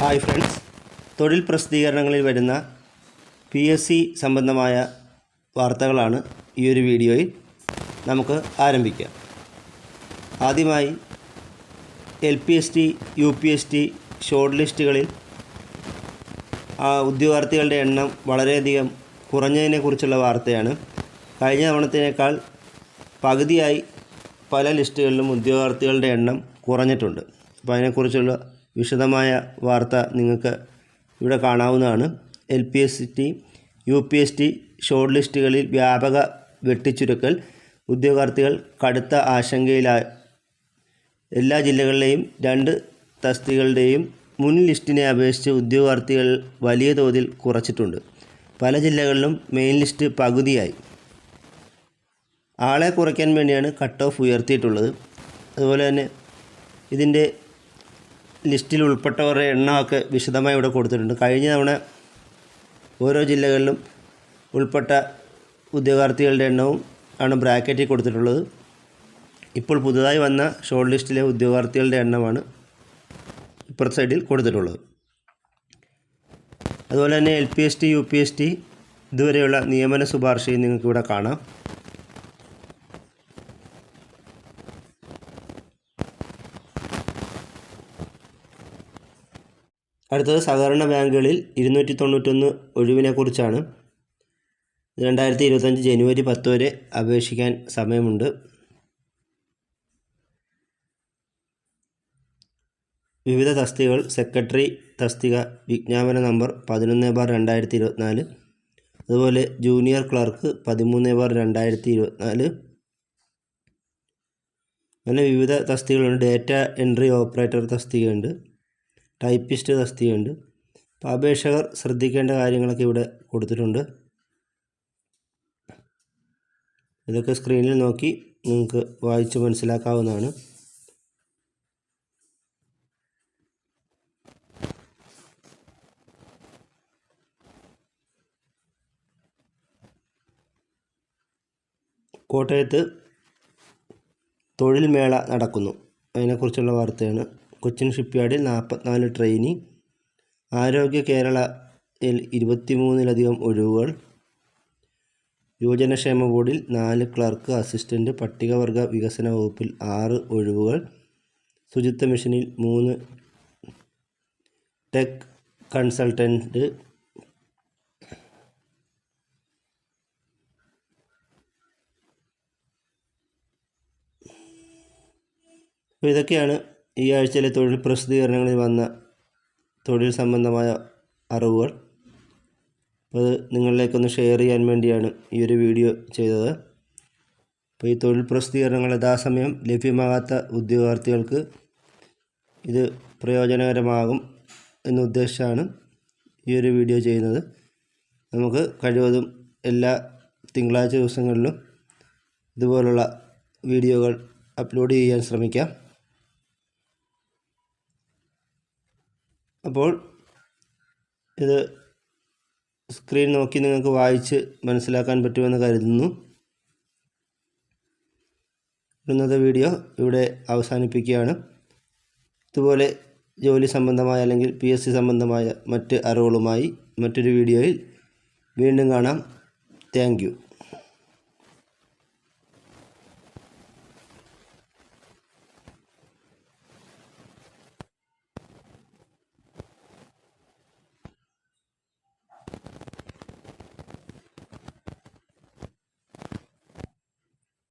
Hi friends. തൊഴിൽ പ്രസിദ്ധീകരണങ്ങളിൽ വരുന്ന P S C സംബന്ധമായ വാർത്തകളാണ് ഈ ഒരു വീഡിയോയിൽ നമുക്ക് ആരംഭിക്കാം. ആദ്യമായി L P S T U P S T short ലിസ്റ്റുകളിൽ ഉദ്യോഗാർത്ഥികളുടെ എണ്ണം വളരെയധികം കുറഞ്ഞതിനെക്കുറിച്ചുള്ള വാർത്തയാണ്. കഴിഞ്ഞ തവണത്തിനേക്കാൾ പകുതിയായി പല ലിസ്റ്റുകളിലും ഉദ്യോഗാർത്ഥികളുടെ എണ്ണം കുറഞ്ഞിട്ടുണ്ട്. അപ്പോൾ അതിനെക്കുറിച്ചുള്ള വിശദമായ വാർത്ത നിങ്ങൾക്ക് ഇവിടെ കാണാവുന്നതാണ്. L P S T U P S T short ലിസ്റ്റുകളിൽ വ്യാപക വെട്ടിച്ചുരുക്കൽ ഉദ്യോഗാർത്ഥികൾ കടുത്ത ആശങ്കയിലായി എല്ലാ ജില്ലകളിലെയും രണ്ട് തസ്തികളുടെയും മുൻ ലിസ്റ്റിനെ അപേക്ഷിച്ച് ഉദ്യോഗാർത്ഥികൾ വലിയ തോതിൽ കുറച്ചിട്ടുണ്ട്. പല ജില്ലകളിലും മെയിൻ ലിസ്റ്റ് പകുതിയായി. ആളെ കുറയ്ക്കാൻ വേണ്ടിയാണ് കട്ട് ഓഫ് ഉയർത്തിയിട്ടുള്ളത്. അതുപോലെ തന്നെ ഇതിന്റെ ലിസ്റ്റിൽ ഉൾപ്പെട്ടവരുടെ എണ്ണമൊക്കെ വിശദമായി ഇവിടെ കൊടുത്തിട്ടുണ്ട്. കഴിഞ്ഞ തവണ ഓരോ ജില്ലകളിലും ഉൾപ്പെട്ട ഉദ്യോഗാർത്ഥികളുടെ എണ്ണവും ആണ് ബ്രാക്കറ്റിൽ കൊടുത്തിട്ടുള്ളത്. ഇപ്പോൾ പുതുതായി വന്ന ഷോർട്ട് ലിസ്റ്റിലെ ഉദ്യോഗാർത്ഥികളുടെ എണ്ണമാണ് ഇപ്പുറത്തെ സൈഡിൽ കൊടുത്തിട്ടുള്ളത്. അതുപോലെ തന്നെ L P S T U P S T ഇതുവരെയുള്ള നിയമന ശുപാർശയും നിങ്ങൾക്ക് ഇവിടെ കാണാം. അടുത്തത് സഹകരണ ബാങ്കുകളിൽ ഇരുന്നൂറ്റി തൊണ്ണൂറ്റൊന്ന് ഒഴിവിനെക്കുറിച്ചാണ്. രണ്ടായിരത്തി ഇരുപത്തഞ്ച് ജനുവരി പത്ത് വരെ അപേക്ഷിക്കാൻ സമയമുണ്ട്. വിവിധ തസ്തികകൾ സെക്രട്ടറി തസ്തിക വിജ്ഞാപന നമ്പർ പതിനൊന്ന് ബാർ രണ്ടായിരത്തി ഇരുപത്തിനാല് അതുപോലെ ജൂനിയർ ക്ലർക്ക് പതിമൂന്ന് ബാർ രണ്ടായിരത്തി ഇരുപത്തിനാല് അങ്ങനെ വിവിധ തസ്തികകളുണ്ട്. ഡേറ്റ എൻട്രി ഓപ്പറേറ്റർ തസ്തികയുണ്ട്. ടൈപ്പിസ്റ്റ് തസ്തികയുണ്ട്. അപ്പോൾ അപേക്ഷകർ ശ്രദ്ധിക്കേണ്ട കാര്യങ്ങളൊക്കെ ഇവിടെ കൊടുത്തിട്ടുണ്ട്. ഇതൊക്കെ സ്ക്രീനിൽ നോക്കി നിങ്ങൾക്ക് വായിച്ച് മനസ്സിലാക്കാവുന്നതാണ്. കോട്ടയത്ത് തൊഴിൽ മേള നടക്കുന്നു. അതിനെക്കുറിച്ചുള്ള വാർത്തയാണ് കൊച്ചിൻ ഷിപ്പ്യാർഡിൽ നാൽപ്പത്തിനാല് ട്രെയിനി ആരോഗ്യ കേരളയിൽ ഇരുപത്തിമൂന്നിലധികം ഒഴിവുകൾ യുവജനക്ഷേമ ബോർഡിൽ നാല് ക്ലർക്ക് അസിസ്റ്റന്റ് പട്ടികവർഗ വികസന വകുപ്പിൽ ആറ് ഒഴിവുകൾ ശുചിത്വ മിഷനിൽ മൂന്ന് ടെക് കൺസൾട്ടന്റ് ഇതൊക്കെയാണ് ഈ ആഴ്ചയിലെ തൊഴിൽ പ്രസിദ്ധീകരണങ്ങളിൽ വന്ന തൊഴിൽ സംബന്ധമായ അറിവുകൾ. അപ്പോൾ അത് നിങ്ങളിലേക്കൊന്ന് ഷെയർ ചെയ്യാൻ വേണ്ടിയാണ് ഈ ഒരു വീഡിയോ ചെയ്തത്. അപ്പോൾ ഈ തൊഴിൽ പ്രസിദ്ധീകരണങ്ങൾ യഥാസമയം ലഭ്യമാകാത്ത ഉദ്യോഗാർത്ഥികൾക്ക് ഇത് പ്രയോജനകരമാകും എന്നുദ്ദേശിച്ചാണ് ഈ ഒരു വീഡിയോ ചെയ്യുന്നത്. നമുക്ക് കഴിവതും എല്ലാ തിങ്കളാഴ്ച ദിവസങ്ങളിലും ഇതുപോലുള്ള വീഡിയോകൾ അപ്ലോഡ് ചെയ്യാൻ ശ്രമിക്കാം. അപ്പോൾ ഇത് സ്ക്രീൻ നോക്കി നിങ്ങൾക്ക് വായിച്ച് മനസ്സിലാക്കാൻ പറ്റുമെന്ന് കരുതുന്നു. ഇന്നത്തെ വീഡിയോ ഇവിടെ അവസാനിപ്പിക്കുകയാണ്. ഇതുപോലെ ജോലി സംബന്ധമായ അല്ലെങ്കിൽ പി എസ് സി സംബന്ധമായ മറ്റ് അറിവുകളുമായി മറ്റൊരു വീഡിയോയിൽ വീണ്ടും കാണാം. താങ്ക്